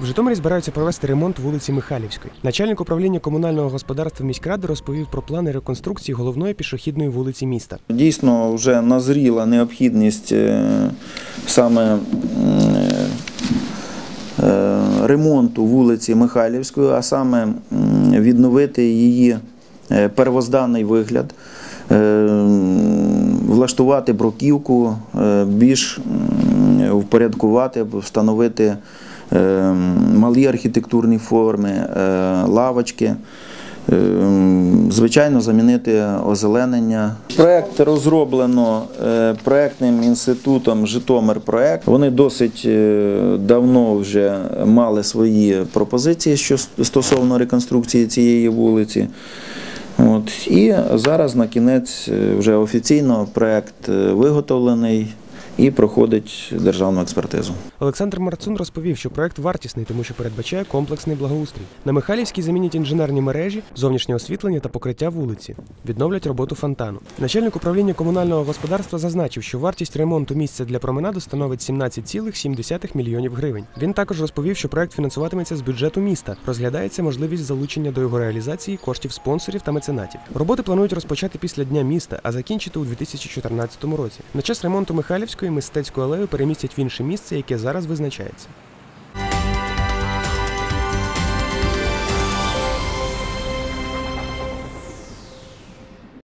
В Житомирі збираються провести ремонт вулиці Михайлівської. Начальник управління комунального господарства міськради розповів про плани реконструкції головної пішохідної вулиці міста. Дійсно, вже назріла необхідність е, саме е, ремонту вулиці Михайлівської, а саме відновити її е, первозданний вигляд, е, влаштувати бруківку, е, більш впорядкувати, встановити е, малі архітектурні форми, е, лавочки. Ем, Звичайно, замінити озеленення. Проект розроблено е, проектним інститутом Житомир проект. Вони досить е, давно вже мали свої пропозиції стосовно реконструкції цієї вулиці. От. І зараз на кінець вже офіційно проект виготовлений і проходить державну експертизу. Олександр Марцун розповів, що проект вартісний, тому що передбачає комплексний благоустрій. На Михайлівській замінять інженерні мережі, зовнішнє освітлення та покриття вулиці. Відновлять роботу фонтану. Начальник управління комунального господарства зазначив, що вартість ремонту місця для променаду становить 17,7 мільйонів гривень. Він також розповів, що проект фінансуватиметься з бюджету міста. Розглядається можливість залучення до його реалізації коштів спонсорів та меценатів. Роботи планують розпочати після дня міста, а закінчити у 2014 році. На час ремонту Михайлівської мистецьку алею перемістять в інше місце, яке зараз визначається.